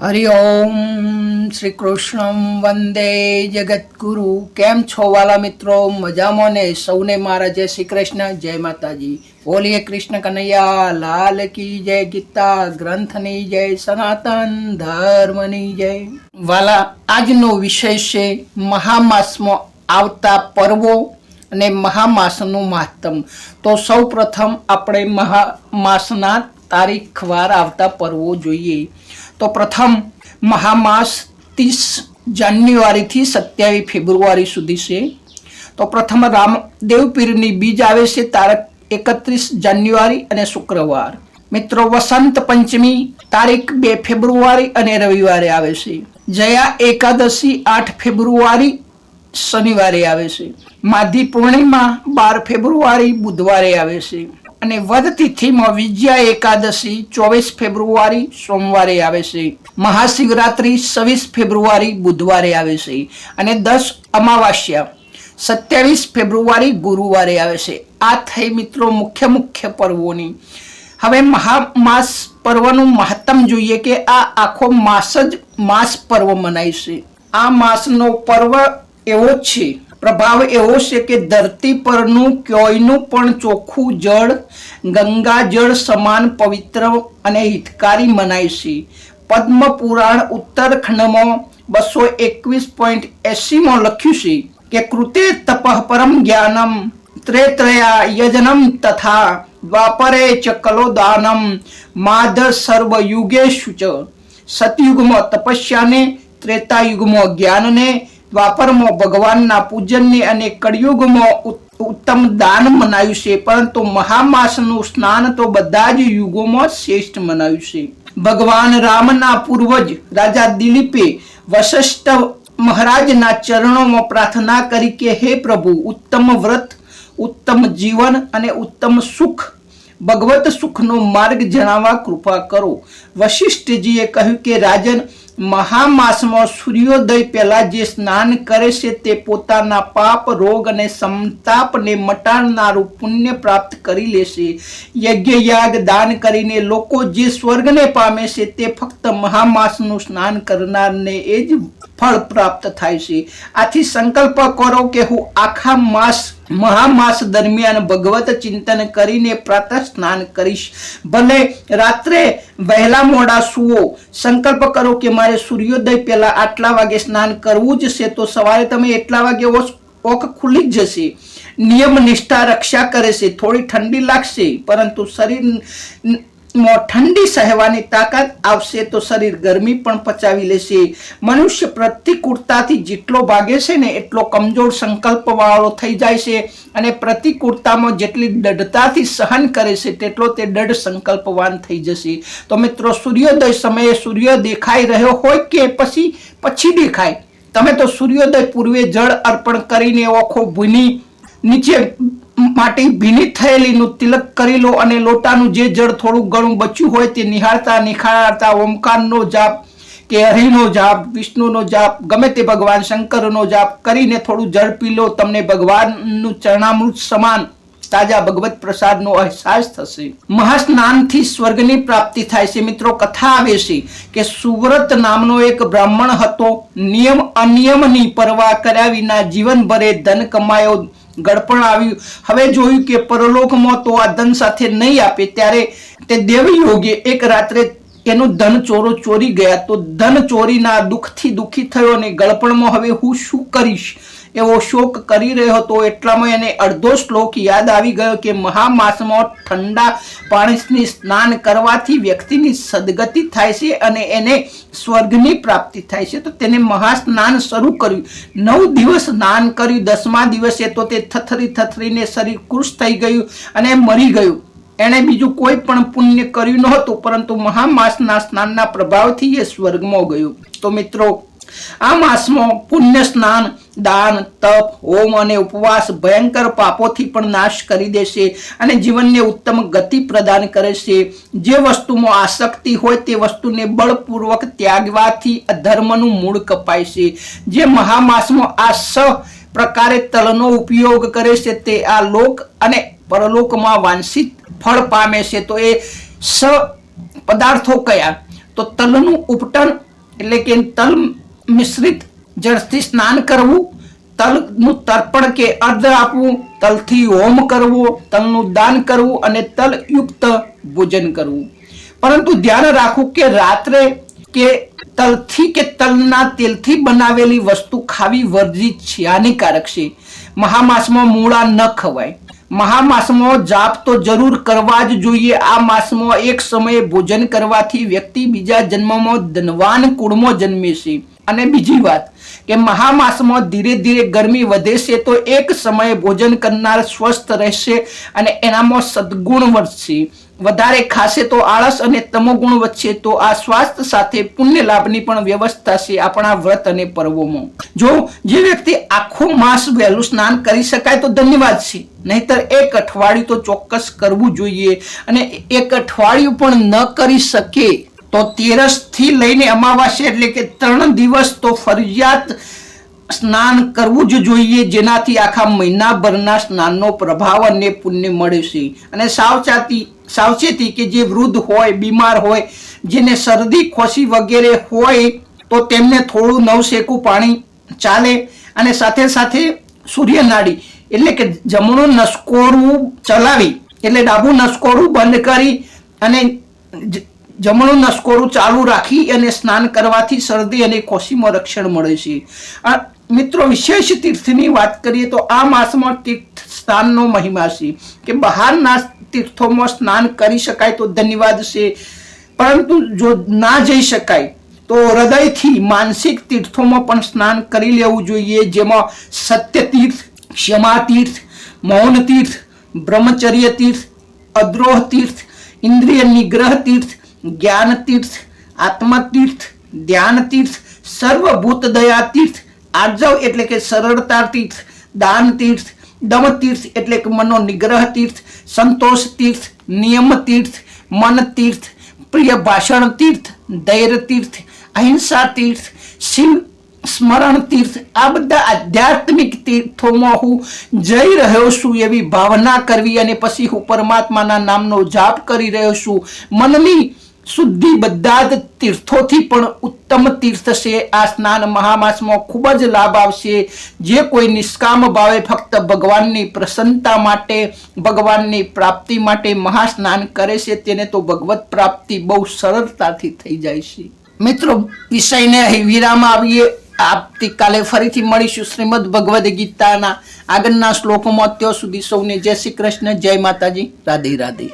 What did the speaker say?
હરિ ઓમ શ્રી કૃષ્ણ વંદે જગતગુરુ કેમ છો વાલા મિત્રો? મજામાં ને? સૌને મારા જય શ્રી કૃષ્ણ. જય માતાજી. બોલીએ કૃષ્ણ કનૈયા. લાલ કી જય ગીતા. ગ્રંથની જય સનાતન. ધર્મની જય. વાલા, આજનો વિષય છે મહામાસમાં આવતા પર્વો અને મહામાસનું મહાત્મ તો સૌ પ્રથમ આપણે મહામાસના તારીખવાર આવતા પર્વો જોઈએ. તો પ્રથમ મહામાસ ત્રીસ જાન્યુઆરીથી સત્યાવીસ ફેબ્રુઆરી સુધી છે. તો પ્રથમ રામદેવ પીરની બીજ આવે છે તારીખ એકત્રીસ જાન્યુઆરી અને શુક્રવાર. મિત્રો, વસંત પંચમી તારીખ બે ફેબ્રુઆરી અને રવિવારે આવે છે. જયા એકાદશી આઠ ફેબ્રુઆરી શનિવારે આવે છે. માધી પૂર્ણિમા બાર ફેબ્રુઆરી બુધવારે આવે છે. અને વધતી તિથિમાં વિજયા એકાદશી, ચોવીસ ફેબ્રુઆરી સોમવારે આવે છે. મહાશિવરાત્રિ છવ્વીસ ફેબ્રુઆરી બુધવારે આવે છે અને દસ અમાવાસ્યા, સત્યાવીસ ફેબ્રુઆરી ગુરુવારે આવે છે. આ થઈ મિત્રો મુખ્ય મુખ્ય પર્વોની. હવે મહામાસ પર્વનું મહત્તમ જોઈએ કે આ આખો માસ જ માસ પર્વ મનાય છે. આ માસનો પર્વ એવો છે. પ્રભાવ એવો છે કે ધરતી પરનું ક્યોયનું પણ ચોખ્ખું જળ, ગંગા જળ સમાન પવિત્ર અને હિતકારી મનાય છે. પદ્મ પુરાણ ઉત્તરખંડમાં બસો એકવીસ પોઈન્ટ એસીમાં લખ્યું છે કે કૃતે તપઃ પરમ જ્ઞાનમ ત્રેત્રયા યજનમ તથા દ્વાપરે ચ કલોદાનમ માધ સર્વયુગેશુ ચ. સતયુગમાં તપસ્યાને, ત્રેતાયુગમાં જ્ઞાનને દ્વાપરમાં ભગવાનના પૂજનને અને કળિયુગમાં ઉત્તમ દાન મનાયું છે, પરંતુ મહામાસનું સ્નાન તો બધા જ યુગોમાં શ્રેષ્ઠ મનાયું છે. ભગવાન રામના પૂર્વજ, રાજા દિલીપે વશિષ્ઠ મહારાજના ચરણોમાં પ્રાર્થના કરી કે, હે પ્રભુ, ઉત્તમ વ્રત, ઉત્તમ જીવન અને ઉત્તમ સુખ, ભગવત સુખનો માર્ગ જણાવવા કૃપા કરો. વશિષ્ઠજીએ કહ્યું કે, રાજન મહામાસમાં સૂર્યોદય પહેલા જે સ્નાન કરે છે તે પોતાના પાપ, રોગ અને સંતાપને મટાડનારું પુણ્ય પ્રાપ્ત કરી લેશે યજ્ઞ યાગ દાન કરીને લોકો જે સ્વર્ગને પામે છે તે ફક્ત મહામાસનું સ્નાન કરનારને એ જ ફળ પ્રાપ્ત થાય છે. આથી સંકલ્પ કરો કે હું આખા માસ, મહામાસ દરમિયાન ભગવત ચિંતન કરીને પ્રાતઃ સ્નાન કરીશ. ભલે રાત્રે વહેલા મોડા સુવો, સંકલ્પ કરો કે મારે સૂર્યોદય પહેલા આટલા વાગે સ્નાન કરવું જ છે, તો સવારે તમે એટલા વાગે ઓખ ખુલી જ જશે. નિયમ નિષ્ઠા રક્ષા કરે છે, થોડી ઠંડી લાગશે, પરંતુ શરીર ઠંડી સહેવાની તાકાત આવશે તો શરીર ગરમી પણ પચાવી લેશે. મનુષ્ય પ્રતિકૂળતાથી જેટલો ભાગે છે ને એટલો કમજોર સંકલ્પ વાળો થઈ જાય છે અને પ્રતિકૂળતામાં જેટલી દઢતાથી સહન કરે છે તેટલો તે દઢ સંકલ્પવાન થઈ જશે. તો મિત્રો, સૂર્યોદય સમયે સૂર્ય દેખાઈ રહ્યો હોય કે પછી પછી દેખાય? તમે તો સૂર્યોદય પૂર્વે જળ અર્પણ કરીને ઓખો ભૂની નીચે માટી ભીની થયેલીનું તિલક કરી લો અને લોટાનું જે જળ થોડું ઘણું બચ્યું હોય તે નિહાળતા, નિખાળતા, ઓમકારનો જાપ કે હરિનો જાપ, વિષ્ણુનો જાપ, ગમે તે ભગવાન શંકરનો જાપ કરીને થોડું જળ પી લો, તમને ભગવાનનું ચરણામૃત સમાન તાજા ભગવત પ્રસાદનો અહેસાસ થશે. મહાસ્નાનથી સ્વર્ગની પ્રાપ્તિ થાય છે. મિત્રો, કથા આવે છે કે સુવ્રત નામનો એક બ્રાહ્મણ હતો. નિયમ અનિયમની પરવા કર્યા વિના જીવનભરે ધન કમાયો ગડપણ આવ્યું. હવે જોયું કે પરલોકમાં તો આ ધન સાથે નહીં આપે, ત્યારે તે દેવયોગે એક રાત્રે એનું ધન ચોરો ચોરી ગયા તો ધન ચોરીના દુઃખથી દુઃખી થયો અને ગળપણમાં હવે હું શું કરીશ? એવો શોક કરી રહ્યો હતો. એટલામાં એને અડધો શ્લોક યાદ આવી ગયો કે મહામાસમાં ઠંડા પાણીની સ્નાન કરવાથી વ્યક્તિની સદગતિ થાય છે અને એને સ્વર્ગની પ્રાપ્તિ થાય છે. તો તેને મહાસ્નાન શરૂ કર્યું. નવ દિવસ સ્નાન કર્યું. દસમા દિવસે તો તે થથરી થથરીને શરીર કૃશ થઈ ગયું અને મરી ગયું. એણે બીજું કોઈ પણ પુણ્ય કર્યું નહોતું, પરંતુ મહામાસના સ્નાનના પ્રભાવથી એ સ્વર્ગમાં ગયું. તો મિત્રો, આ માસમાં પુણ્ય સ્નાન, દાન, તપ, હોમ અને ઉપવાસ ભયંકર પાપોથી પણ નાશ કરી દેશે અને જીવનને ઉત્તમ ગતિ પ્રદાન કરે છે જે વસ્તુમાં આસક્તિ હોય તે વસ્તુને બળપૂર્વક ત્યાગવાથી અધર્મનું મૂળ કપાય છે જે મહામાસમાં આ સ પ્રકારે તલનો ઉપયોગ કરે છે તે આ લોક અને પરલોકમાં વાંછિત ફળ પામે છે, તો એ સ પદાર્થો કયા? તો તલનું ઉપટન, એટલે કે તલ મિશ્રિત જળથી સ્નાન કરવું, તલનું તર્પણ કે અર્ધ આપવું, તલથી હોમ કરવો, તલનું દાન કરવું અને તલયુક્ત ભોજન કરવું. પરંતુ ધ્યાન રાખવું કે રાત્રે કે તલથી કે તલના તેલથી બનાવેલી વસ્તુ ખાવી વર્જિત છે હાનિકારક છે. મહામાસમાં મૂળા ન ખવાય. મહામાસમાં જાપ તો જરૂર કરવા જ જોઈએ. આ માસમાં એક સમયે ભોજન કરવાથી વ્યક્તિ બીજા જન્મમાં ધનવાન કુળમાં જન્મે છે અને બીજી વાત, કે મહામાસમાં ધીરે ધીરે ગરમી વધે છે તો એક સમયે ભોજન કરનાર સ્વસ્થ રહેશે અને એનામાં સદગુણ વધશે. વધારે ખાશે તો આળસ અને તમોગુણ વચ્ચે તો આ સ્વાસ્થ્ય સાથે પુણ્ય લાભની પણ વ્યવસ્થા છે આપણા વ્રત અને પર્વોમાં. જો જે વ્યક્તિ આખો માસ વહેલું સ્નાન કરી શકાય તો ધન્યવાદ છે. નહીતર એક અઠવાડિયું તો ચોક્કસ કરવું જોઈએ અને એક અઠવાડિયું પણ ન કરી શકે તો તેરસથી લઈને અમાવાસ્ય એટલે કે ત્રણ દિવસ તો ફરજિયાત સ્નાન કરવું જ જોઈએ. જેનાથી આખા મહિનાભરના સ્નાનનો પ્રભાવ અને પુણ્ય મળે છે. અને સાવચેતી સાવચેતી કે જે વૃદ્ધ હોય, બીમાર હોય, જેને શરદી, ખોસી વગેરે હોય, તો તેમને થોડું નવશેકું પાણી ચાલે અને સાથે સાથે સૂર્યનાડી એટલે કે જમણું નસકોરું ચલાવી, એટલે ડાબું નસકોરું બંધ કરી અને જમણું નસકોરું ચાલુ રાખી અને સ્નાન કરવાથી શરદી અને ખોસીમાં રક્ષણ મળે છે. મિત્રો વિશેષ તીર્થની વાત કરીએ તો આ માસમાં તીર્થ સ્નાનનો મહિમા છે કે બહારના તીર્થોમાં સ્નાન કરી શકાય તો ધન્યવાદ છે. પરંતુ જો ના જઈ શકાય તો હૃદયથી માનસિક તીર્થોમાં પણ સ્નાન કરી લેવું જોઈએ. જેમાં સત્ય તીર્થ ક્ષમા તીર્થ મૌન તીર્થ બ્રહ્મચર્ય તીર્થ અદ્રોહ તીર્થ ઇન્દ્રિય નિગ્રહ તીર્થ જ્ઞાન તીર્થ આત્મતીર્થ ધ્યાન તીર્થ સર્વભૂત દયા તીર્થ આર્જવ એટલે કે સરળતા તીર્થ, દાન તીર્થ, દમ તીર્થ એટલે કે મનો નિગ્રહ તીર્થ, સંતોષ તીર્થ, નિયમ તીર્થ, મન તીર્થ, પ્રિય ભાષણ તીર્થ, ધૈર્ય તીર્થ, અહિંસા તીર્થ શિવ સ્મરણ તીર્થ, આ બધા આધ્યાત્મિક તીર્થોમાં હું જઈ રહ્યો છું એવી ભાવના કરવી અને પછી હું પરમાત્માના નામનો જાપ કરી રહ્યો છું. મનની શુદ્ધિ બધા જ તીર્થોથી પણ ઉત્તમ તીર્થ છે આ સ્નાન મહામાસમાં ખૂબ જ લાભ આવશે. જે કોઈ નિષ્કામ ભાવે ફક્ત ભગવાનની પ્રસન્નતા માટે, ભગવાનની પ્રાપ્તિ માટે મહાસ્નાન કરે છે, તેને તો ભગવત પ્રાપ્તિ બહુ સરળતાથી થઈ જાય છે. મિત્રો, વિષયને અહીં વિરામ આવીએ આવતીકાલે ફરીથી મળીશું શ્રીમદ ભગવદ્ ગીતાના આગળના શ્લોકોમાં. ત્યાં સુધી સૌને જય શ્રી કૃષ્ણ, જય માતાજી. રાધે રાધે.